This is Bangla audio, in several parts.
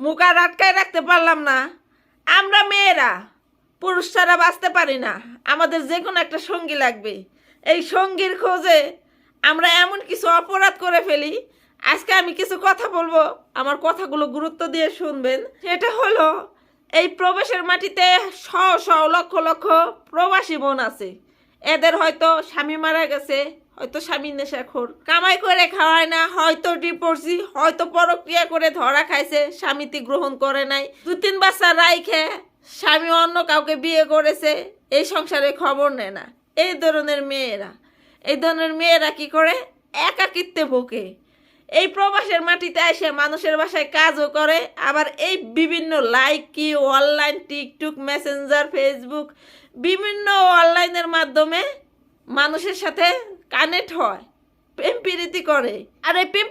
মুখ আর আটকায় রাখতে পারলাম না। আমরা মেয়েরা পুরুষ ছাড়া বাঁচতে পারি না। আমাদের যে কোনো একটা সঙ্গী লাগবে। এই সঙ্গীর খোঁজে আমরা এমন কিছু অপরাধ করে ফেলি। আজকে আমি কিছু কথা বলব। আমার কথাগুলো গুরুত্ব দিয়ে শুনবেন। সেটা হলো, এই প্রবেশের মাটিতে শ শ লক্ষ লক্ষ প্রবাসী বোন আছে। এদের হয়তো স্বামী মারা গেছে হয়তো স্বামী নেশাখোর কামাই করে খাওয়ায় না, হয়তো ডিপোর্সি হয়তো পরক্রিয়া করে ধরা খাইছে স্বামীতি গ্রহণ করে নাই। দু তিন বাচ্চা রাইখে স্বামী অন্য কাউকে বিয়ে করেছে, এই সংসারে খবর নেয় না। এই ধরনের মেয়েরা। এই ধরনের মেয়েরা কি করে? একাকিত্বে ভোগে। এই প্রবাসের মাটিতে এসে মানুষের বাসায় কাজও করে, আবার এই বিভিন্ন লাইক কি অনলাইন, টিকটুক, মেসেঞ্জার, ফেসবুক, বিভিন্ন অনলাইনের মাধ্যমে মানুষের সাথে কানেক্ট হয়, প্রেম প্রীতি করে। আর এই প্রেম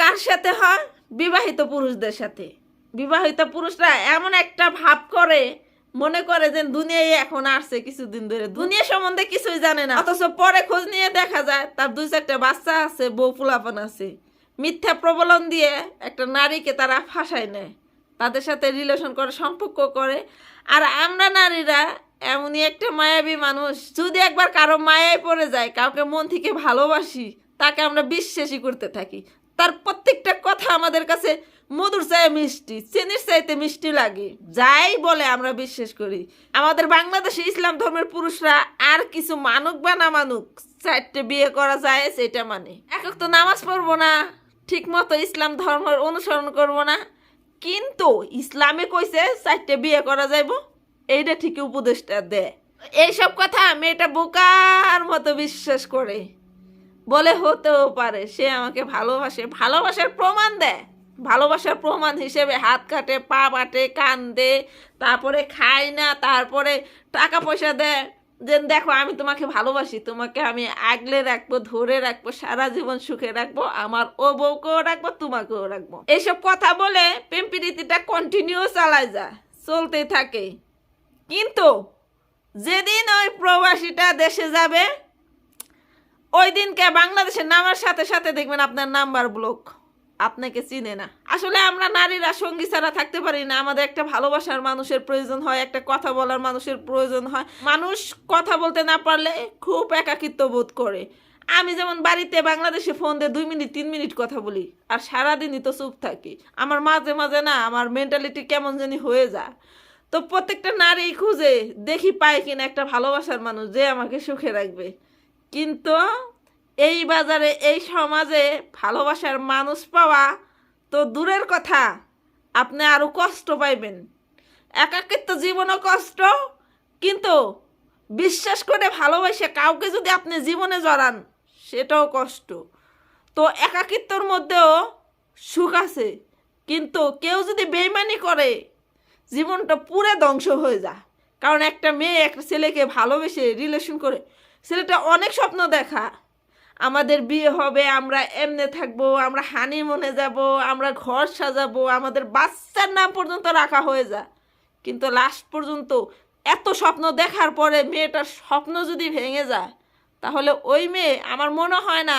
কার সাথে হয়? বিবাহিত পুরুষদের সাথে। বিবাহিত পুরুষরা এমন একটা ভাব করে, মনে করে যে দুনিয়ায় এখন আসছে কিছুদিন ধরে। দুনিয়া সম্বন্ধে কিছুই জানে না। অথচ পরে খোঁজ নিয়ে দেখা যায়, তার দুই চারটা বাচ্চা আছে, বউ ফুলাপান আছে। মিথ্যা প্রবলন দিয়ে একটা নারীকে তারা ফাঁসায় নেয়। তাদের সাথে রিলেশন করে, সম্পর্ক করে। আর আমরা নারীরা এমনই একটা মায়াবী মানুষ। যদি একবার কারও মায়ায় পড়ে যায়, কাউকে মন থেকে ভালোবাসি, তাকে আমরা বিশ্বাসই করতে থাকি। তার প্রত্যেকটা কথা আমাদের কাছে মধুর চাই মিষ্টি, চেনির চাইতে মিষ্টি লাগে। যাই বলে আমরা বিশ্বাস করি। আমাদের বাংলাদেশে ইসলাম ধর্মের পুরুষরা আর কিছু মানুক বা না মানুক, চারটে বিয়ে করা যায় সেটা মানে। একক তো নামাজ পড়ব না ঠিক মতো ইসলাম ধর্মের অনুসরণ করব না। কিন্তু ইসলামে কইছে চারটে বিয়ে করা যাইব। এইটা ঠিকই উপদেশটা দেয় এইসব কথা মেয়েটা বোকার মতো বিশ্বাস করে। বলে হতেও পারে, সে আমাকে ভালোবাসে। ভালোবাসার প্রমাণ দেয় ভালোবাসার প্রমাণ হিসেবে হাত কাটে, পা বাটে, কান দে, তারপরে খায় না, তারপরে টাকা পয়সা দেয় যে দেখো, আমি তোমাকে ভালোবাসি, তোমাকে আমি আগলে রাখব, ধরে রাখব, সারা জীবন সুখে রাখব, আমার ও বউকেও রাখব, তোমাকেও রাখব। এইসব কথা বলে প্রেম প্রীতিটা কন্টিনিউ চালায় যায় চলতে থাকে। কিন্তু যেদিন ওই প্রবাসীটা দেশে যাবে, ওই দিনকে বাংলাদেশে নামার সাথে সাথে দেখবেন আপনার নাম্বার ব্লক আপনাকে চিনে না। আসলে আমরা নারীরা সঙ্গী ছাড়া থাকতে পারি না। আমাদের একটা ভালোবাসার মানুষের প্রয়োজন হয়, একটা কথা বলার মানুষের প্রয়োজন হয়। মানুষ কথা বলতে না পারলে খুব একাকিত্ব বোধ করে। আমি যেমন বাড়িতে বাংলাদেশে ফোন দিয়ে দুই মিনিট, তিন মিনিট কথা বলি, আর সারাদিনই তো চুপ থাকি। আমার মাঝে মাঝে না, আমার মেন্টালিটি কেমন জানি হয়ে যায়। তো প্রত্যেকটা নারী খুঁজে দেখি পায় কিনা একটা ভালোবাসার মানুষ যে আমাকে সুখে রাখবে। কিন্তু এই বাজারে, এই সমাজে ভালোবাসার মানুষ পাওয়া তো দূরের কথা। আপনি আরও কষ্ট পাইবেন। একাকিত্ব জীবনও কষ্ট, কিন্তু বিশ্বাস করে ভালোবাসে কাউকে যদি আপনি জীবনে জড়ান, সেটাও কষ্ট। তো একাকিত্বর মধ্যেও সুখ আছে। কিন্তু কেউ যদি বেইমানি করে জীবনটা পুরো ধ্বংস হয়ে যায়। কারণ একটা মেয়ে একটা ছেলেকে ভালোবেসে রিলেশন করে, ছেলেটা অনেক স্বপ্ন দেখা আমাদের বিয়ে হবে, আমরা এমনে থাকব, আমরা হানি মনে যাব, আমরা ঘর সাজাবো, আমাদের বাচ্চার নাম পর্যন্ত রাখা হয়ে যায়। কিন্তু লাস্ট পর্যন্ত এত স্বপ্ন দেখার পরে মেয়েটার স্বপ্ন যদি ভেঙে যায়, তাহলে ওই মেয়ে আমার মনে হয় না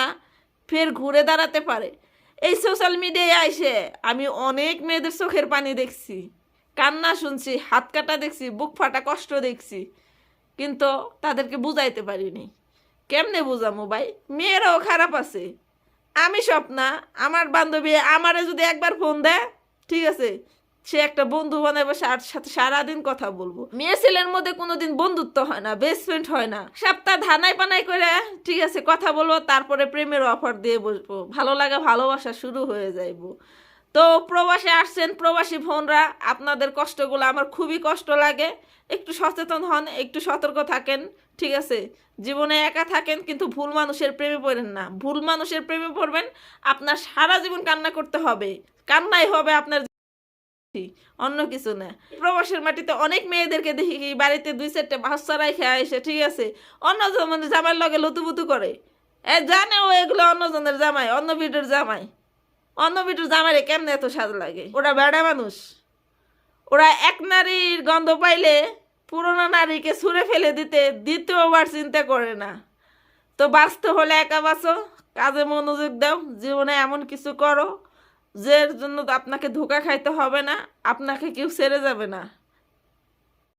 ফের ঘুরে দাঁড়াতে পারে। এই সোশ্যাল মিডিয়ায় আইসে আমি অনেক মেয়েদের চোখের পানি দেখছি। কান্না শুনছি, হাত কাটা দেখছি, বুক ফাটা কষ্ট দেখছি, কিন্তু তাদেরকে বুঝাইতে পারিনি। কেমনে বুঝামো ভাই? মেয়েরাও খারাপ আছে। আমি স্বপ্না, আমার বান্ধবী আমারে যদি একবার ফোন দেয়, ঠিক আছে, সে একটা বন্ধু বানাবে সাথে সারাদিন কথা বলব। মেয়ে ছেলের মধ্যে কোনোদিন বন্ধুত্ব হয় না বেস্ট ফ্রেন্ড হয় না। সপ্তাহ ধানাই পানাই করে, ঠিক আছে, কথা বলব, তারপরে প্রেমের অফার দিয়ে বসবো। ভালো লাগা, ভালোবাসা শুরু হয়ে যাইবো। তো প্রবাসে আসছেন, প্রবাসী বোনরা, আপনাদের কষ্টগুলো আমার খুবই কষ্ট লাগে। একটু সচেতন হন, একটু সতর্ক থাকেন, ঠিক আছে? জীবনে একা থাকেন, কিন্তু ভুল মানুষের প্রেমে পড়েন না। ভুল মানুষের প্রেমে পড়বেন, আপনার সারা জীবন কান্না করতে হবে। কান্নাই হবে আপনার অন্য কিছু না। প্রবাসের মাটিতে অনেক মেয়েদেরকে দেখি বাড়িতে দুই চারটে বাচ্চা রাখে এসে, ঠিক আছে? অন্য জনের জামাইয়ের লগে লুতুপুতু করে। এ জানে ও এগুলো অন্যজনের জামাই, অন্য ভিডিওর জামাই। অন্য ভিডিওর জামারে কেমনে এত স্বাদ লাগে? ওরা বেড়া মানুষ। ওরা এক নারীর গন্ধ পাইলে পুরনো নারীকে ছুঁড়ে ফেলে দিতে দ্বিতীয়বার চিন্তা করে না। তো বাঁচতে হলে একা বাঁচো, কাজে মনোযোগ দাও, জীবনে এমন কিছু করো যে জন্য আপনাকে ধোকা খাইতে হবে না, আপনাকে কেউ ছেড়ে যাবে না।